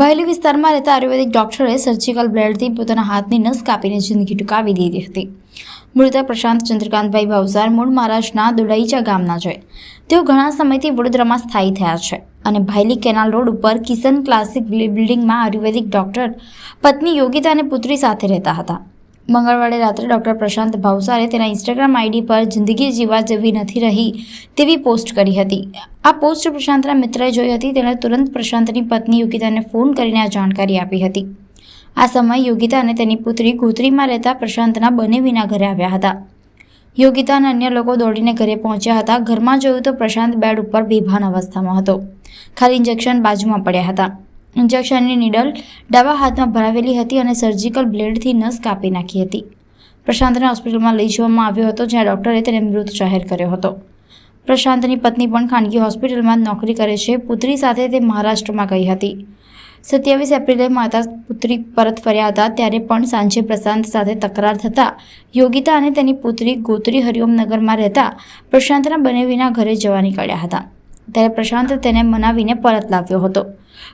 ભાયલી વિસ્તારમાં રહેતા આયુર્વેદિક ડોક્ટરે સર્જિકલ બ્લેડથી પોતાના હાથની નસ કાપીને જિંદગી ટૂંકાવી દીધી હતી. મૃતક પ્રશાંત ચંદ્રકાંતભાઈ ભાવસાર મૂળ મહારાષ્ટ્રના દુડાઈચા ગામના છે. તેઓ ઘણા સમયથી વડોદરામાં સ્થાયી થયા છે અને ભાયલી કેનાલ રોડ ઉપર કિશન ક્લાસિક બિલ્ડિંગમાં આયુર્વેદિક ડોક્ટર, પત્ની યોગિતા અને પુત્રી સાથે રહેતા હતા. મંગળવારે રાત્રે ડોક્ટર પ્રશાંત ભાવસારે તેના ઇન્સ્ટાગ્રામ આઈડી પર જિંદગી જીવા જેવી નથી રહી તેવી પોસ્ટ કરી હતી. આ પોસ્ટ પ્રશાંતના મિત્રએ જોઈ હતી. તેણે તુરંત પ્રશાંતની પત્ની યોગિતાને ફોન કરીને આ જાણકારી આપી હતી. આ સમયે યોગિતા અને તેની પુત્રી ગોત્રીમાં રહેતા પ્રશાંતના બનેવીના ઘરે આવ્યા હતા. યોગિતા અને અન્ય લોકો દોડીને ઘરે પહોંચ્યા હતા. ઘરમાં જોયું તો પ્રશાંત બેડ ઉપર બેભાન અવસ્થામાં હતો. ખાલી ઇન્જેક્શન બાજુમાં પડ્યા હતા. ઇન્જેક્શનની નીડલ ડાબા હાથમાં ભરાવેલી હતી અને સર્જિકલ બ્લેડથી નસ કાપી નાખી હતી. પ્રશાંતને હોસ્પિટલમાં લઈ જવામાં આવ્યો હતો, જ્યાં ડૉક્ટરે તેને મૃત જાહેર કર્યો હતો. પ્રશાંતની પત્ની પણ ખાનગી હોસ્પિટલમાં નોકરી કરે છે. પુત્રી સાથે તે મહારાષ્ટ્રમાં ગઈ હતી. સત્યાવીસ એપ્રિલે માતા પુત્રી પરત ફર્યા હતા, ત્યારે પણ સાંજે પ્રશાંત સાથે તકરાર થતાં યોગિતા અને તેની પુત્રી ગોત્રી હરિઓમનગરમાં રહેતા પ્રશાંતના બનેવીના ઘરે જવા નીકળ્યા હતા. ત્યારે પ્રશાંત તેને મનાવીને પરત લાવ્યો હતો.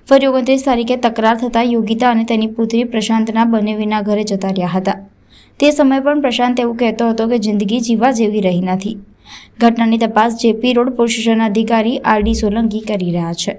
ફરી ઓગણત્રીસ તારીખે તકરાર થતાં યોગિતા અને તેની પુત્રી પ્રશાંતના બનેવીના ઘરે જતા રહ્યા હતા. તે સમયે પણ પ્રશાંત એવું કહેતો હતો કે જિંદગી જીવા જેવી રહી નથી. ઘટનાની તપાસ જેપી રોડ પોલીસ સ્ટેશનના અધિકારી આર ડી સોલંકી કરી રહ્યા છે.